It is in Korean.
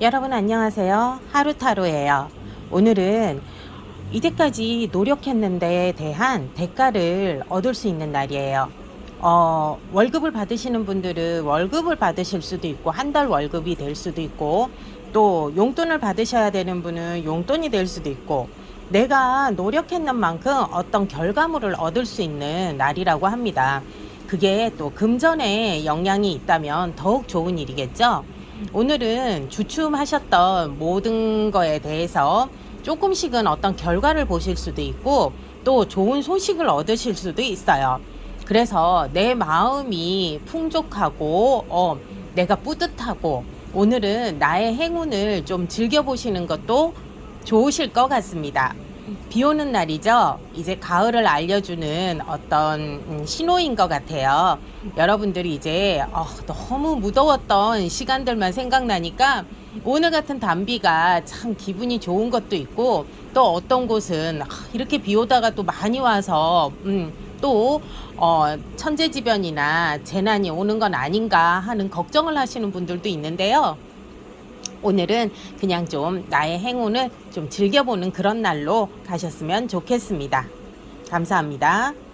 여러분 안녕하세요. 하루타로예요. 오늘은 이제까지 노력했는데에 대한 대가를 얻을 수 있는 날이에요. 어, 월급을 받으시는 분들은 월급을 받으실 수도 있고 한 달 월급이 될 수도 있고 또 용돈을 받으셔야 되는 분은 용돈이 될 수도 있고 내가 노력했는 만큼 어떤 결과물을 얻을 수 있는 날이라고 합니다. 그게 또 금전에 영향이 있다면 더욱 좋은 일이겠죠. 오늘은 주춤하셨던 모든 거에 대해서 조금씩은 어떤 결과를 보실 수도 있고 또 좋은 소식을 얻으실 수도 있어요. 그래서 내 마음이 풍족하고 어, 내가 뿌듯하고 오늘은 나의 행운을 좀 즐겨보시는 것도 좋으실 것 같습니다. 비 오는 날이죠. 이제 가을을 알려주는 어떤 음, 신호인 것 같아요. 여러분들이 이제 어, 너무 무더웠던 시간들만 생각나니까 오늘 같은 단비가 참 기분이 좋은 것도 있고 또 어떤 곳은 아, 이렇게 비 오다가 또 많이 와서 음, 또 어, 천재지변이나 재난이 오는 건 아닌가 하는 걱정을 하시는 분들도 있는데요. 오늘은 그냥 좀 나의 행운을 좀 즐겨보는 그런 날로 가셨으면 좋겠습니다. 감사합니다.